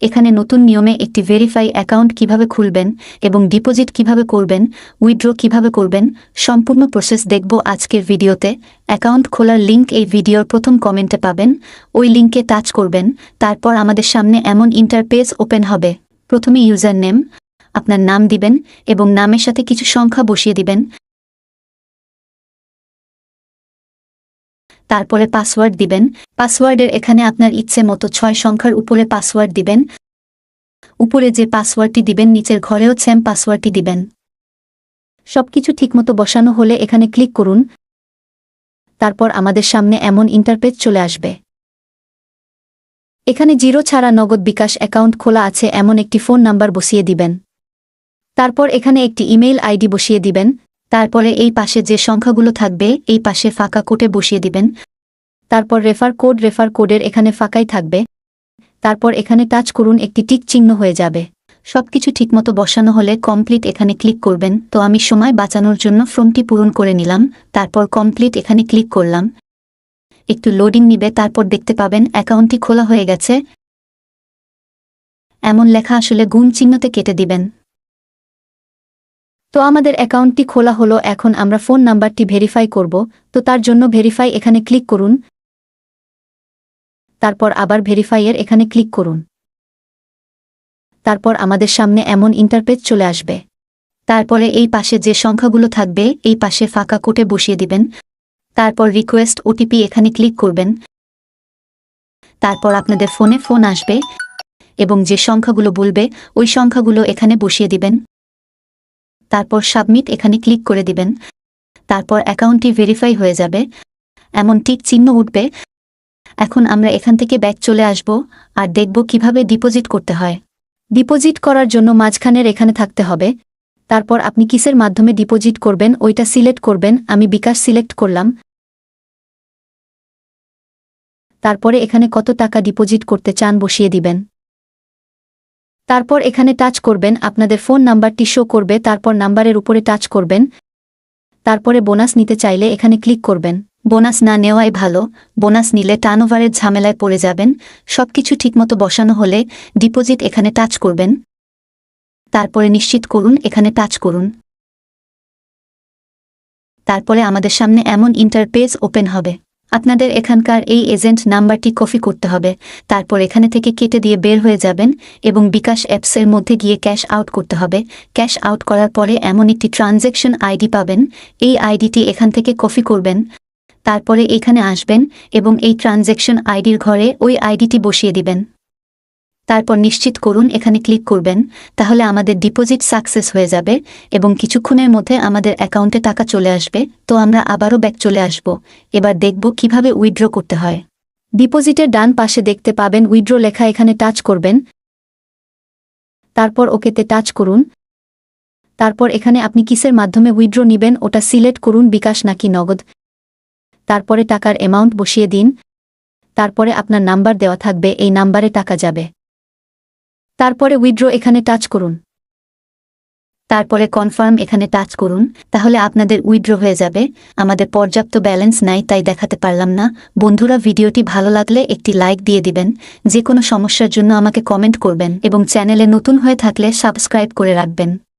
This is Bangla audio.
এখানে নতুন নিয়মে একটি ভেরিফাই অ্যাকাউন্ট কীভাবে খুলবেন এবং ডিপোজিট কীভাবে করবেন উইথড্র কীভাবে করবেন, সম্পূর্ণ প্রসেস দেখব আজকের ভিডিওতে। অ্যাকাউন্ট খোলার লিংক এই ভিডিওর প্রথম কমেন্টে পাবেন। ওই লিংকে টাচ করবেন। তারপর আমাদের সামনে এমন ইন্টারপেজ ওপেন হবে। প্রথমে ইউজার নেম আপনার নাম দিবেন এবং নামের সাথে কিছু সংখ্যা বসিয়ে দিবেন। তারপরে পাসওয়ার্ড দিবেন। পাসওয়ার্ডের এখানে আপনার ইচ্ছে মতো ছয় সংখ্যার উপরে পাসওয়ার্ড দিবেন। উপরে যে পাসওয়ার্ডটি দিবেন, নিচের ঘরেও সেম পাসওয়ার্ডটি দিবেন। সবকিছু ঠিকমতো বসানো হলে এখানে ক্লিক করুন। তারপর আমাদের সামনে এমন ইন্টারপেজ চলে আসবে। এখানে জিরো ছাড়া নগদ বিকাশ অ্যাকাউন্ট খোলা আছে, এমন একটি ফোন নাম্বার বসিয়ে দিবেন। তারপর এখানে একটি ইমেইল আইডি বসিয়ে দিবেন। তারপরে এই পাশে যে সংখ্যাগুলো থাকবে, এই পাশে ফাঁকা কোটে বসিয়ে দিবেন। তারপর রেফার কোড, রেফার কোডের এখানে ফাঁকাই থাকবে। তারপর এখানে টাচ করুন, একটি টিক চিহ্ন হয়ে যাবে। সব সবকিছু ঠিকমতো বসানো হলে কমপ্লিট এখানে ক্লিক করবেন। তো আমি সময় বাঁচানোর জন্য ফর্মটি পূরণ করে নিলাম। তারপর কমপ্লিট এখানে ক্লিক করলাম। একটু লোডিং নিবে, তারপর দেখতে পাবেন অ্যাকাউন্টটি খোলা হয়ে গেছে। এমন লেখা আসলে গুণ চিহ্নতে কেটে দিবেন। তো আমাদের অ্যাকাউন্টটি খোলা হলো, এখন আমরা ফোন নাম্বারটি ভেরিফাই করব, তো তার জন্য ভেরিফাই এখানে ক্লিক করুন। তারপর আবার ভেরিফাইয়ের এখানে ক্লিক করুন। তারপর আমাদের সামনে এমন ইন্টারপেজ চলে আসবে। তারপরে এই পাশে যে সংখ্যাগুলো থাকবে, এই পাশে ফাঁকা কোটে বসিয়ে দিবেন। তারপর রিকোয়েস্ট ওটিপি এখানে ক্লিক করবেন। তারপর আপনাদের ফোনে ফোন আসবে এবং যে সংখ্যাগুলো বলবে, ওই সংখ্যাগুলো এখানে বসিয়ে দিবেন। তারপর সাবমিট এখানে ক্লিক করে দিবেন। তারপর অ্যাকাউন্টটি ভেরিফাই হয়ে যাবে। এমন টিক চিহ্ন উঠবে। এখন আমরা এখান থেকে ব্যাক চলে আসব আর দেখব কীভাবে ডিপোজিট করতে হয়। ডিপোজিট করার জন্য মাঝখানের এখানে থাকতে হবে। তারপর আপনি কিসের মাধ্যমে ডিপোজিট করবেন, ওইটা সিলেক্ট করবেন। আমি বিকাশ সিলেক্ট করলাম। তারপরে এখানে কত টাকা ডিপোজিট করতে চান বসিয়ে দিবেন। তারপর এখানে টাচ করবেন, আপনাদের ফোন নাম্বারটি শো করবে, তারপর নাম্বারের উপরে টাচ করবেন। তারপরে বোনাস নিতে চাইলে এখানে ক্লিক করবেন। বোনাস না নেওয়াই ভালো বোনাস নিলে টার্নওভারের ঝামেলায় পড়ে যাবেন। সব সবকিছু ঠিকমতো বসানো হলে ডিপোজিট এখানে টাচ করবেন। তারপরে নিশ্চিত করুন, এখানে টাচ করুন। তারপরে আমাদের সামনে এমন ইন্টারপেজ ওপেন হবে। আপনাদের এখানকার এই এজেন্ট নাম্বারটি কপি করতে হবে, তারপর এখানে থেকে কেটে দিয়ে বের হয়ে যাবেন এবং বিকাশ অ্যাপসের মধ্যে গিয়ে ক্যাশ আউট করতে হবে। ক্যাশ আউট করার পরে এমন একটি ট্রানজ্যাকশন আইডি পাবেন, এই আইডিটি এখান থেকে কপি করবেন, তারপরে এখানে আসবেন এবং এই ট্রানজ্যাকশন আইডির ঘরে ওই আইডিটি বসিয়ে দিবেন। তারপর নিশ্চিত করুন, এখানে ক্লিক করবেন, তাহলে আমাদের ডিপোজিট সাকসেস হয়ে যাবে এবং কিছুক্ষণের মধ্যে আমাদের অ্যাকাউন্টে টাকা চলে আসবে। তো আমরা আবারও ব্যাক চলে আসব। এবার দেখব কীভাবে উইথড্র করতে হয়। ডিপোজিটের ডান পাশে দেখতে পাবেন উইথড্র লেখা এখানে টাচ করবেন। তারপর ওকেতে টাচ করুন। তারপর এখানে আপনি কিসের মাধ্যমে উইথড্র নেবেন ওটা সিলেক্ট করুন, বিকাশ নাকি নগদ। তারপরে টাকার অ্যামাউন্ট বসিয়ে দিন। তারপরে আপনার নাম্বার দেওয়া থাকবে, এই নাম্বারে টাকা যাবে। তারপরে উইড্রো এখানে টাচ করুন। তারপরে কনফার্ম এখানে টাচ করুন, তাহলে আপনাদের উইড্রো হয়ে যাবে। আমাদের পর্যাপ্ত ব্যালেন্স নাই, তাই দেখাতে পারলাম না। বন্ধুরা, ভিডিওটি ভালো লাগলে একটি লাইক দিয়ে দিবেন। যে কোনো সমস্যার জন্য আমাকে কমেন্ট করবেন এবং চ্যানেলে নতুন হয়ে থাকলে সাবস্ক্রাইব করে রাখবেন।